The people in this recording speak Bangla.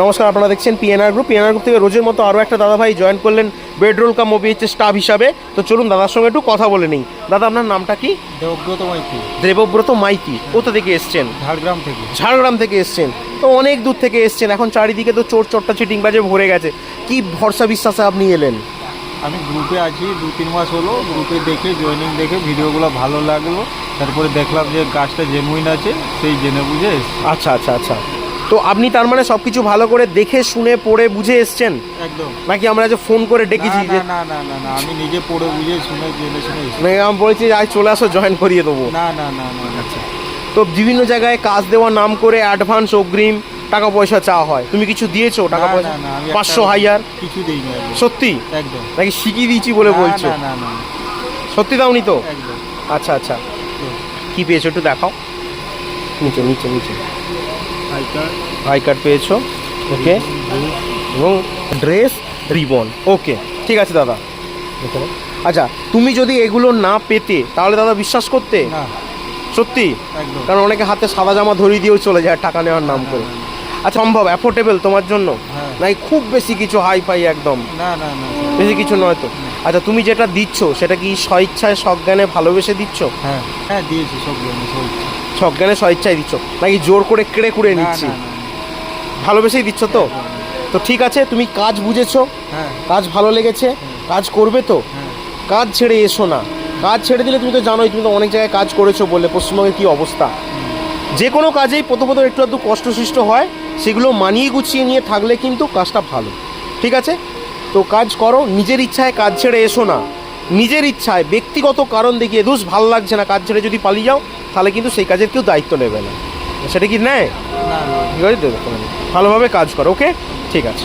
নমস্কার আপনারা দেখছেন পিএনআর গ্রুপ পিএনআর গ্রুপ থেকে রোজের মতো আরও একটা দাদাভাই জয়েন করলেন বেডরোল কাম মোবিএইচ স্টাফ হিসাবে। তো চলুন দাদার সঙ্গে একটু কথা বলে নিই। দাদা আপনার নামটা কি? দেবব্রত মাইতি। দেবব্রত মাইতি। কোথা থেকে এসছেন? ঝাড়গ্রাম থেকে। ঝাড়গ্রাম থেকে এসছেন। তো অনেক দূর থেকে এসছেন। এখন চারিদিকে তো চোর চট্টা চিটিং বাজে ভরে গেছে। কি ভরসা বিশ্বাসে আপনি এলেন? আমি গ্রুপে আছি দু তিন মাস হলো। গ্রুপে দেখে জয়েনিং দেখে ভিডিওগুলো ভালো লাগল। তারপরে দেখলাম যে গাছটা জেনুইন আছে সেই জেনে বুঝে আচ্ছা আচ্ছা আচ্ছা। তো আপনি তার মানে সব কিছু ভালো করে দেখে শুনে পড়ে বুঝে এসছেন? একদম। নাকি আমরা যে ফোন করে ডেকেছি না, যে না না না না আমি নিজে পড়ে বুঝে শুনে জেনে শুনে এসছি। মানে আমি বলছি যে আজ চলে আসো জয়েন করিয়ে দেবো। না না না না না। আচ্ছা। তো বিভিন্ন জায়গায় কাজ দেওয়ার নাম করে অ্যাডভান্স অগ্রিম টাকা পয়সা চাওয়া হয়। তুমি কিছু দিয়েছ? টাকা না, পয়সা না, না, আমি পাঁচশো একটা- হাজার? কিছু দিই না একদম। সত্যি? একদম। নাকি শিখিয়ে দিয়েছি বলে না, বলছো? না না না। সত্যি দাওনি তো? একদম। আচ্ছা আচ্ছা। কি পেয়েছ একটু দেখাও। নিচে নিচে নিচে। আই কার্ড আই কার্ড পেয়েছ ওকে এবং ড্রেস রিবন ওকে ঠিক আছে দাদা। আচ্ছা তুমি যদি এগুলো না পেতে তাহলে দাদা বিশ্বাস করতে? সত্যি? কারণ অনেকে হাতে সাদা জামা ধরিয়ে দিয়েও চলে যায় টাকা নেওয়ার নাম করে। আচ্ছা সম্ভব অ্যাফোর্ডেবল তোমার জন্য? হ্যাঁ। নাকি খুব বেশি কিছু হাই ফাই একদম। না না না বেশি কিছু নয় তো? আচ্ছা তুমি যেটা দিচ্ছ সেটা কি স্বইচ্ছায় সজ্ঞানে ভালোবেসে দিচ্ছ? হ্যাঁ হ্যাঁ দিয়েছি সব জন্য সব ইচ্ছা। সজ্ঞানে স্বইচ্ছায় দিচ্ছ। নাকি জোর করে কেড়ে কুড়ে নিচ্ছি? ভালোবেসেই দিচ্ছ তো? তো ঠিক আছে তুমি কাজ বুঝেছ। হ্যাঁ। কাজ ভালো লেগেছে। কাজ করবে তো? হ্যাঁ। কাজ ছেড়ে এসো না। কাজ ছেড়ে দিলে তুমি তো জানোই তুমি তো অনেক জায়গায় কাজ করেছ বলে পশ্চিমবঙ্গের কী অবস্থা? যে কোনো কাজেই প্রথমত একটু একটু কষ্টসৃষ্ট হয় সেগুলো মানিয়ে গুছিয়ে নিয়ে থাকলে কিন্তু কাজটা ভালো। ঠিক আছে? তো কাজ করো নিজের ইচ্ছায় কাজ ছেড়ে এসো না। নিজের ইচ্ছায় ব্যক্তিগত কারণ দেখিয়ে দোষ ভালো লাগছে না কাজ ছেড়ে যদি পালিয়ে যাও তাহলে কিন্তু সেই কাজের কেউ দায়িত্ব নেবে না। সেটা কি নেয় ঠিক আছে ভালোভাবে কাজ করো ওকে? ঠিক আছে।